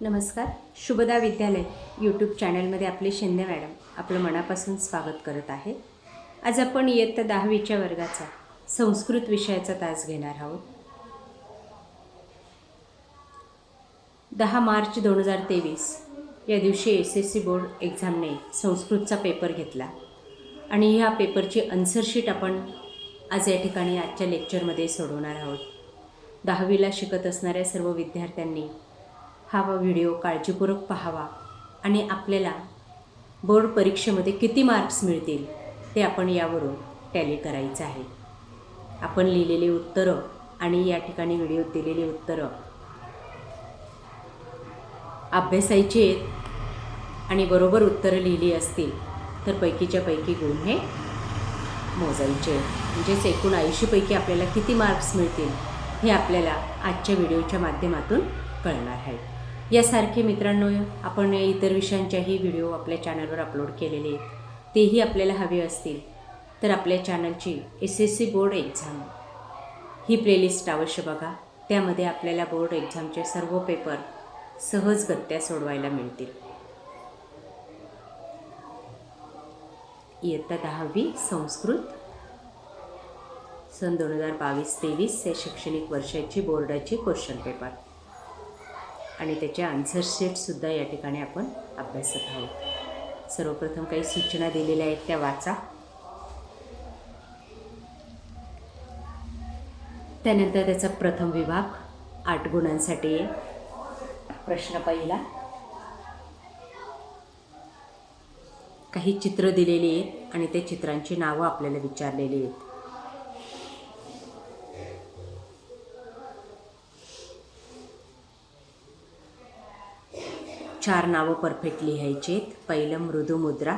नमस्कार शुभदा विद्यालय यूट्यूब चॅनलमध्ये आपले शिंदे मॅडम आपलं मनापासून स्वागत करत आहे. आज आपण इयत्ता दहावीच्या वर्गाचा संस्कृत विषयाचा तास घेणार आहोत. दहा मार्च दोन हजार तेवीस या दिवशी एस एस सी बोर्ड एक्झामने संस्कृतचा पेपर घेतला आणि ह्या पेपरची आन्सरशीट आपण आज या ठिकाणी आजच्या लेक्चरमध्ये सोडवणार आहोत. दहावीला शिकत असणाऱ्या सर्व विद्यार्थ्यांनी हा व्हिडिओ काळजीपूर्वक पाहावा आणि आपल्याला बोर्ड परीक्षेमध्ये किती मार्क्स मिळतील ते आपण यावरून टॅली करायचं आहे. आपण लिहिलेली उत्तरं आणि या ठिकाणी व्हिडिओ दिलेली उत्तरं अभ्यासायची आहेत आणि बरोबर उत्तरं लिहिली असतील तर पैकीच्या पैकी गुण हे मोजायचे म्हणजेच एकूण ऐंशीपैकी आपल्याला किती मार्क्स मिळतील हे आपल्याला आजच्या व्हिडिओच्या माध्यमातून कळणार आहे. यासारखे मित्रांनो आपण इतर विषयांच्याही व्हिडिओ आपल्या चॅनलवर अपलोड केलेले आहेत. तेही आपल्याला हवे असतील तर आपल्या चॅनलची S S C board exam. ही प्लेलिस्ट अवश्य बघा. त्यामध्ये आपल्याला बोर्ड एक्झामचे सर्व पेपर सहजगत्या सोडवायला मिळतील. इयत्ता दहावी संस्कृत. सन दोन हजार बावीस तेवीस या शैक्षणिक वर्षाची बोर्डाची क्वेश्चन पेपर. आणि त्याचे आन्सर शीटसुद्धा या ठिकाणी आपण अभ्यासत आहोत. सर्वप्रथम काही सूचना दिलेल्या आहेत त्या वाचा. त्यानंतर त्याचा प्रथम विभाग आठ गुणांसाठी प्रश्न पहिला. काही चित्र दिलेली आहेत आणि त्या चित्रांची नावं आपल्याला विचारलेली आहेत. चार नावं परफेक्ट लिहायची पहिलं मृदुमुद्रा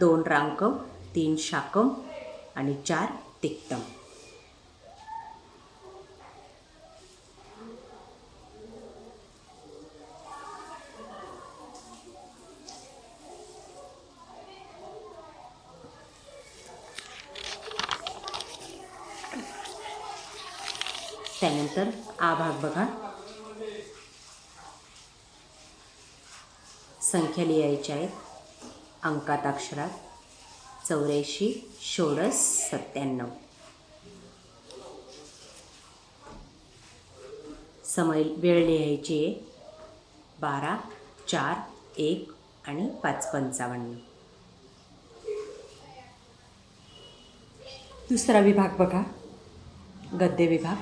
दोन रांकम तीन शाकम आणि चार तिक्तम. त्यानंतर आ भाग बघा. संख्या लिहायच्या आहेत. अंकात अक्षरात. चौऱ्याऐंशी षोडस सत्त्याण्णव. समय वेळ लिहायची आहे. बारा चार एक आणि पाच पंचावन्न. दुसरा विभाग बघा. गद्य विभाग.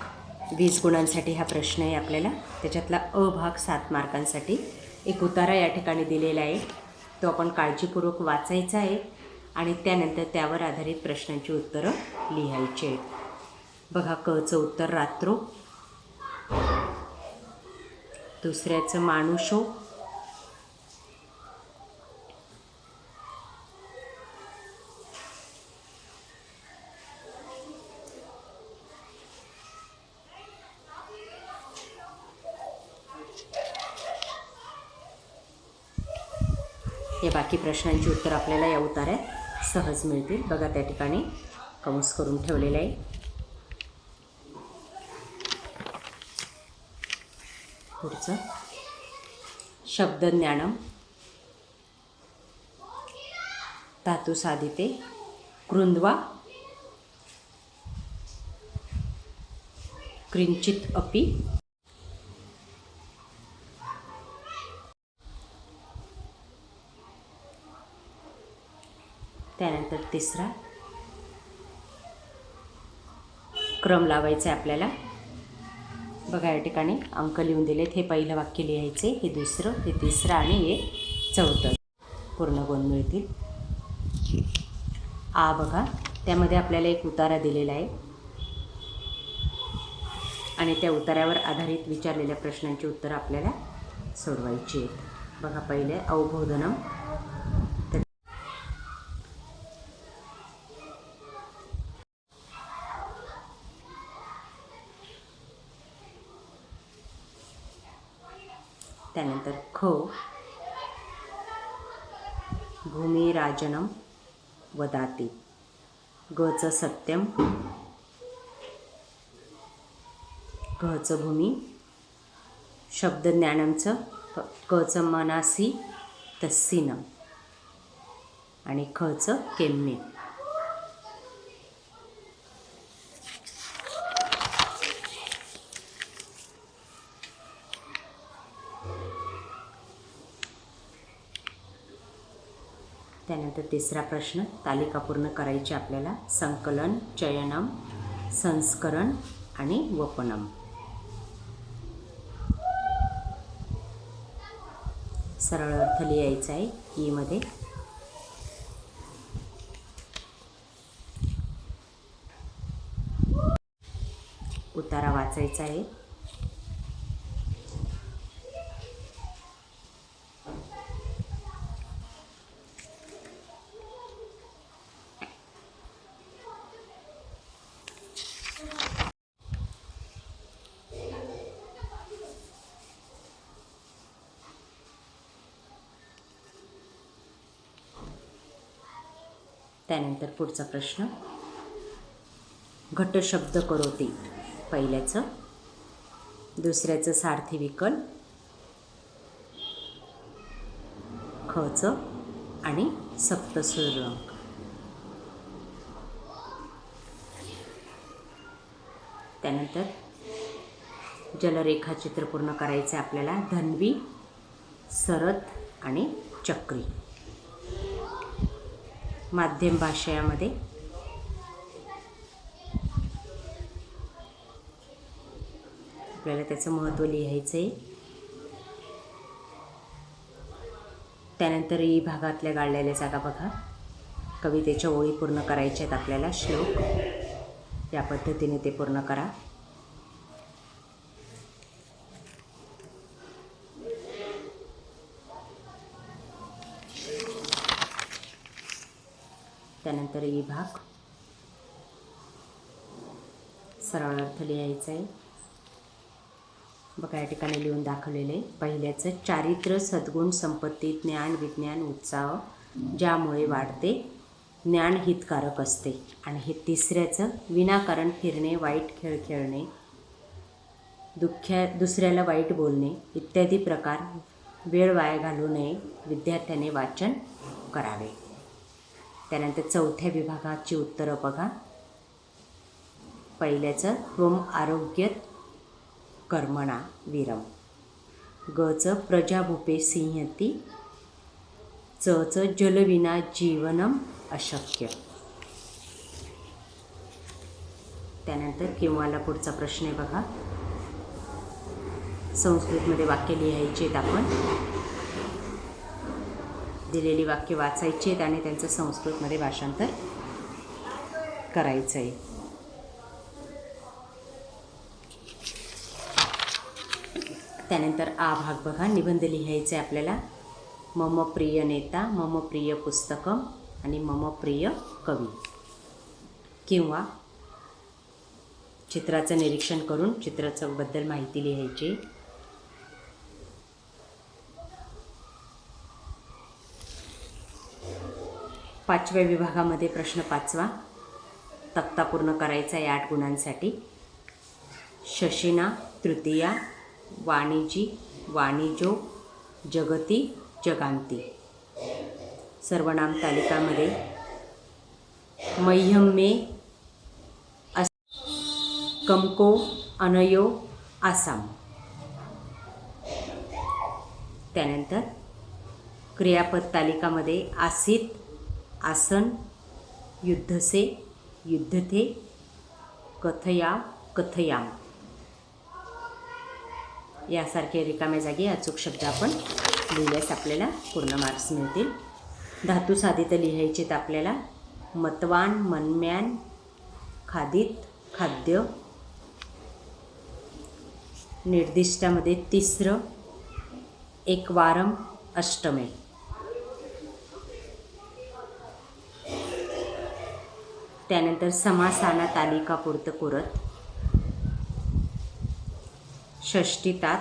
वीस गुणांसाठी हा प्रश्न आहे आपल्याला. त्याच्यातला अ भाग सात मार्कांसाठी एक उतारा या ठिकाणी दिलेला आहे. तो आपण काळजीपूर्वक वाचायचा आहे आणि त्यानंतर त्यावर आधारित प्रश्नांची उत्तरं लिहायची आहेत. बघा कचं उत्तर रात्रो. दुसऱ्याचं मानुषो हे बाकी प्रश्नांची उत्तर आपल्याला या उतार्यात सहज मिळतील. बघा त्या ठिकाणी कंस करून ठेवलेलं आहे. पुढचं. शब्दज्ञानम धातू साधिते. कृंद्वा. क्रिंचित अपि. त्यानंतर तिसरा क्रम लावायचा आहे आपल्याला. बघा या ठिकाणी अंक लिहून दिलेत. हे पहिलं वाक्य लिहायचे हे दुसरं हे तिसरं आणि हे चौथं. पूर्ण गुण मिळतील. आ बघा त्यामध्ये आपल्याला एक उतारा दिलेला आहे. आणि त्या उतारावर आधारित विचारलेल्या प्रश्नांची उत्तरं आपल्याला सोडवायची आहेत. बघा पहिले अवबोधनम त्यानंतर ख. भूमिराजनम वदाती. गचं सत्यम. घचं भूमी. शब्दज्ञानमचं क- कचं मनासी तस्सीनं आणि खचं केमने त्यानंतर तिसरा प्रश्न तालिका पूर्ण करायची आपल्याला संकलन चयनम संस्करण आणि वपनम. सरळ अर्थ लिहायचा आहे e ईमध्ये उतारा वाचायचा आहे. त्यानंतर पुढचा प्रश्न. घटशब्द करोती पहिल्याचं. दुसऱ्याचं सारथी विकल. खचं आणि सप्तसूर रंग त्यानंतर जलरेखाचित्र पूर्ण करायचं आहे आपल्याला. धन्वी सरद आणि चक्री. माध्यम भाषयामध्ये आपल्याला त्याचं महत्त्व लिहायचं आहे त्यानंतर ई भागातल्या गाळलेल्या जागा बघा. कवितेच्या ओळी पूर्ण करायच्या आहेत आपल्याला श्लोक. या पद्धतीने ते पूर्ण करा. त्यानंतर ई भाग. सरळ अर्थ लिहायचा आहे. बघा या ठिकाणी लिहून दाखवलेले पहिल्याचं चारित्र्य सद्गुण संपत्ती ज्ञान विज्ञान उत्साह ज्यामुळे वाढते ज्ञान हितकारक असते. आणि हे तिसऱ्याचं विनाकारण फिरणे वाईट खेळ खेळणे दुःख्या दुसऱ्याला वाईट बोलणे इत्यादी प्रकार वेळ वाया घालू नये. विद्यार्थ्याने वाचन करावे. त्यानंतर चौथ्या विभागाची उत्तरं बघा. पहिल्याचं त्वम आरोग्य कर्मणा वीरम. गचं प्रजाभूपे सिंहती चचं जलविना जीवनम अशक्य. त्यानंतर किंवाला पुढचा प्रश्न आहे बघा. संस्कृतमध्ये वाक्य लिहायचे आहेत आपण. दिलेली वाक्य वाचायची आहेत आणि त्यांचं संस्कृतमध्ये भाषांतर करायचं आहे त्यानंतर आ भाग बघा. निबंध लिहायचे आहे आपल्याला. मम प्रिय नेता मम प्रिय पुस्तकं आणि मम प्रिय कवी. किंवा चित्राचं निरीक्षण करून चित्राचं बद्दल माहिती लिहायची. पाचव्या विभागामध्ये प्रश्न पाचवा. तक्ता पूर्ण करायचा आहे आठ गुणांसाठी. शशिना तृतीया वाणिजी वाणिजो जगती जगांती. सर्वनाम तालिकामध्ये. मह्यम मे अस कमको अनयो आसाम. त्यानंतर क्रियापद तालिकामध्ये आसित आसन युद्धसे युद्धते कथया कथयाम. यासारखे रिकाम्या जागी अचूक शब्द आपण लिहिल्यास आपल्याला पूर्ण मार्क्स मिळतील. धातू साधित तर आपल्याला मतवान मनम्यान खादित खाद्य निर्दिष्टामध्ये तिसरं एकवारम अष्टमे. त्यानंतर समासाना तालिका पुरतं करत षष्टीतात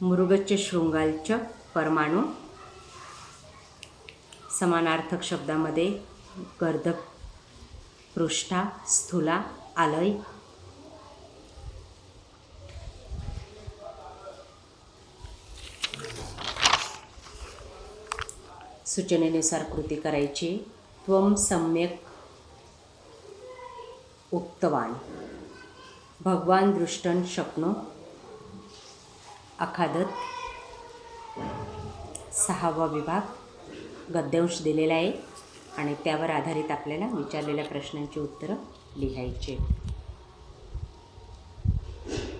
मृगच्च शृंगालच परमाणू. समानार्थक शब्दामध्ये गर्धक पृष्ठा स्थूला आलय. सूचनेनुसार कृती करायची. त्वम सम्यक उक्तवान. भगवान दृष्टन शक्नो अखादत सहावा विभाग गद्यांश दिलेला आहे आणि त्यावर आधारित आपल्याला विचारलेल्या प्रश्नांची उत्तरं लिहायचे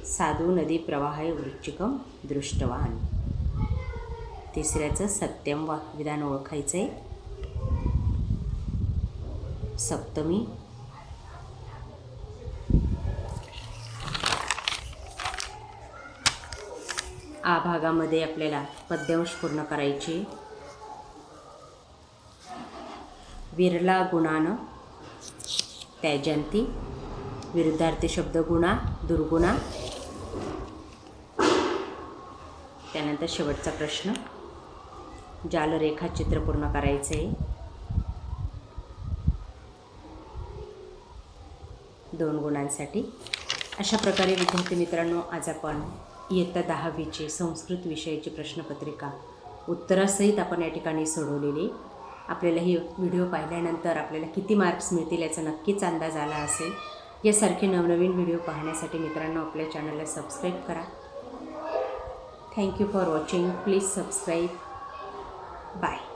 साधू नदी प्रवाहाय वृश्चिकम दृष्टवान. तिसऱ्याचं सत्यम वा विधान ओळखायचं आहे सप्तमी आ भागामध्ये आपल्याला पद्यांश पूर्ण करायचे. विरला गुणानं त्याजंती विरुद्धार्थी शब्द गुणा दुर्गुणा. त्यानंतर शेवटचा प्रश्न. जालरेखाचित्र पूर्ण करायचं. आहे दोन गुणांसाठी. अशा प्रकारे विद्यार्थी मित्रांनो आज आपण इयत्ता दहावीचे संस्कृत विषयाची प्रश्नपत्रिका. उत्तरासहित आपण या ठिकाणी सोडवलेली. आपल्याला ही व्हिडिओ पाहिल्यानंतर आपल्याला किती मार्क्स मिळतील याचा नक्कीच अंदाज आला असेल. यासारखे नवनवीन व्हिडिओ पाहण्यासाठी मित्रांनो आपल्या चॅनलला सबस्क्राईब करा. Thank you for watching. Please subscribe. Bye.